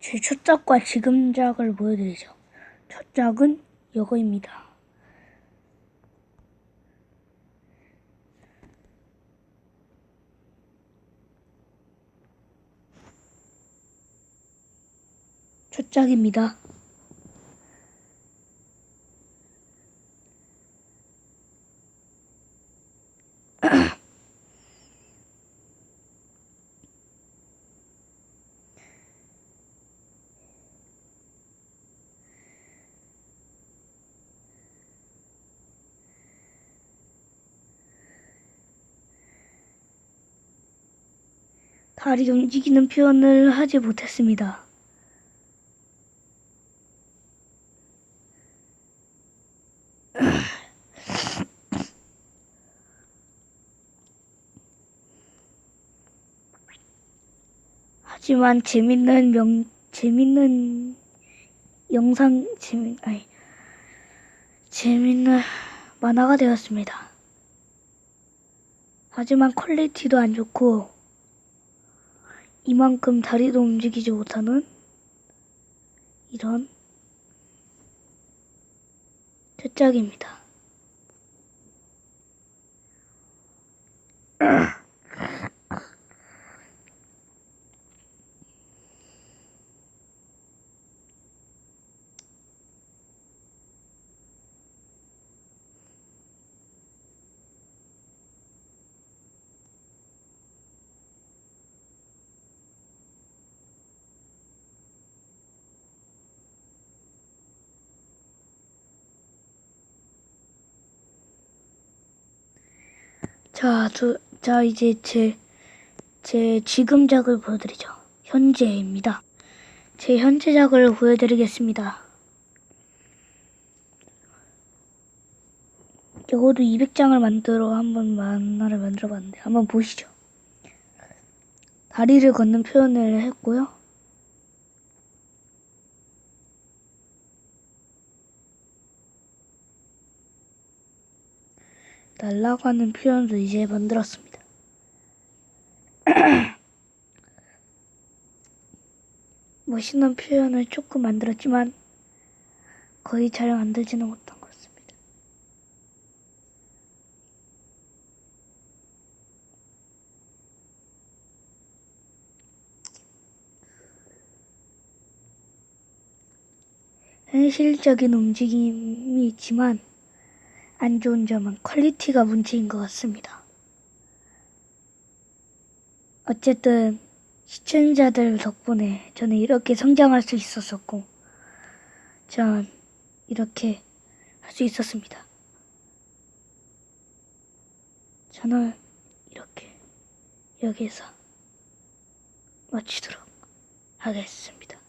제 첫 작과 지금 작을 보여드리죠. 첫 작은 이거입니다. 첫 작입니다. 다리 움직이는 표현을 하지 못했습니다. 하지만 재밌는 명 재밌는 영상 재미 아니 재밌는 만화가 되었습니다. 하지만 퀄리티도 안 좋고 이만큼 다리도 움직이지 못하는 이런 대짝입니다. 자, 저, 자 이제 제, 제 지금작을 보여드리죠. 현재입니다. 제 현재작을 보여드리겠습니다. 적어도 200장을 만들어 한번 만화를 만들어 봤는데 한번 보시죠. 다리를 걷는 표현을 했고요. 날아가는 표현도 이제 만들었습니다. 멋있는 표현을 조금 만들었지만 거의 잘 만들지는 못한 것 같습니다. 현실적인 움직임이 있지만 안 좋은 점은 퀄리티가 문제인 것 같습니다. 어쨌든 시청자들 덕분에 저는 이렇게 성장할 수 있었었고, 전 이렇게 할 수 있었습니다. 저는 이렇게 여기서 마치도록 하겠습니다.